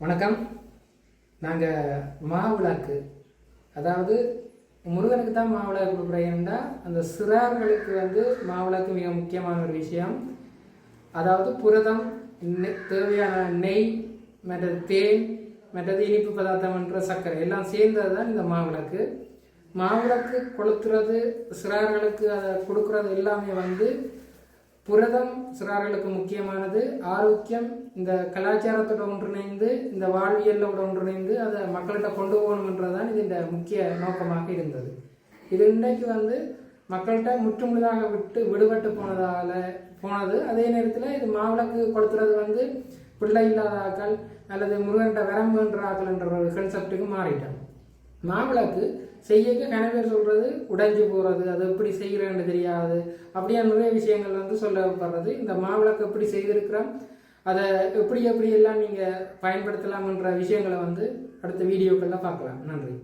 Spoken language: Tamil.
வணக்கம். நாங்கள் மாவிளக்கு அதாவது முருகனுக்கு தான் மாவிளக்கு கொடுக்குறேன்னா அந்த சிறார்களுக்கு வந்து மாவிளக்கு மிக முக்கியமான ஒரு விஷயம். அதாவது புரதம் நெ- தேவையான நெய் மற்றது தேன் மற்றது இனிப்பு பதார்த்தம் என்ற சர்க்கரை எல்லாம் சேர்ந்தது தான் இந்த மாவிளக்கு மாவிளக்கு கொளுத்துறது சிறார்களுக்கு அதை கொடுக்கறது எல்லாமே வந்து புரதம் சிறார்களுக்கு முக்கியமானது. ஆரோக்கியம் இந்த கலாச்சாரத்தோட ஒன்றிணைந்து இந்த வாழ்வியலோட ஒன்றிணைந்து அதை மக்கள்கிட்ட கொண்டு போகணுன்றதுதான் இது இந்த முக்கிய நோக்கமாக இருந்தது. இது இன்றைக்கு வந்து மக்கள்கிட்ட முற்றுமுழுதாக விட்டு விடுபட்டு போனதால போனது. அதே நேரத்தில் இது மாவிளக்கு கொடுத்துறது வந்து பிள்ளை இல்லாத ஆக்கள் அல்லது முருகன்கிட்ட வரம்புன்ற ஆக்கள் என்ற ஒரு கன்செப்டுக்கு மாறிட்டாங்க மாவிளக்கு செய்யக்க கணவர் சொல்கிறது உடைஞ்சு போகிறது அது எப்படி செய்கிறேன்னு தெரியாது. அப்படியே நிறைய விஷயங்கள் வந்து சொல்லப்படுறது இந்த மாவிளக்கு எப்படி செய்திருக்கிறோம் அதை எப்படி எப்படி எல்லாம் நீங்கள் பயன்படுத்தலாம்ன்ற விஷயங்களை வந்து அடுத்த வீடியோக்களில் பார்க்கலாம். நன்றி.